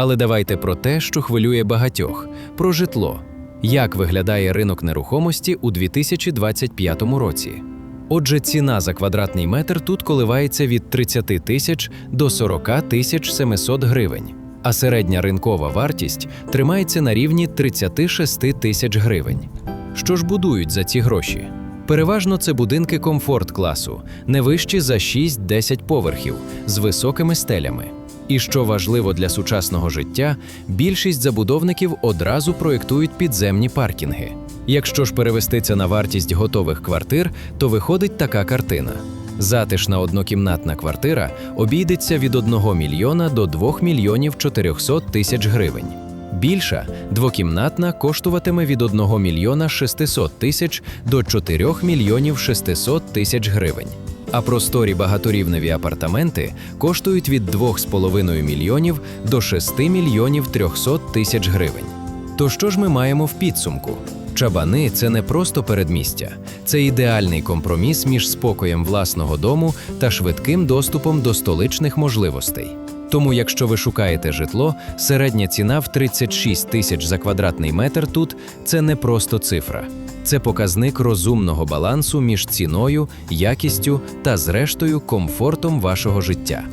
Але давайте про те, що хвилює багатьох про житло. Як виглядає ринок нерухомості у 2025 році? Отже, ціна за квадратний метр тут коливається від 30 тисяч до 40 тисяч 700 гривень, а середня ринкова вартість тримається на рівні 36 тисяч гривень. Що ж будують за ці гроші? Переважно це будинки комфорт-класу, не вищі за 6-10 поверхів з високими стелями. І що важливо для сучасного життя, більшість забудовників одразу проєктують підземні паркінги. Якщо ж перевести це на вартість готових квартир, то виходить така картина. Затишна однокімнатна квартира обійдеться від 1 мільйона до 2 мільйонів 400 тисяч гривень. Більша двокімнатна коштуватиме від 1 мільйона 600 тисяч до 4 мільйонів 600 тисяч гривень. А просторі багаторівневі апартаменти коштують від 2,5 мільйонів до 6 мільйонів 300 тисяч гривень. То що ж ми маємо в підсумку? Чабани це не просто передмістя, це ідеальний компроміс між спокоєм власного дому та швидким доступом до столичних можливостей. Тому, якщо ви шукаєте житло, середня ціна в 36 тисяч за квадратний метр тут це не просто цифра. Це показник розумного балансу між ціною, якістю та, зрештою, комфортом вашого життя.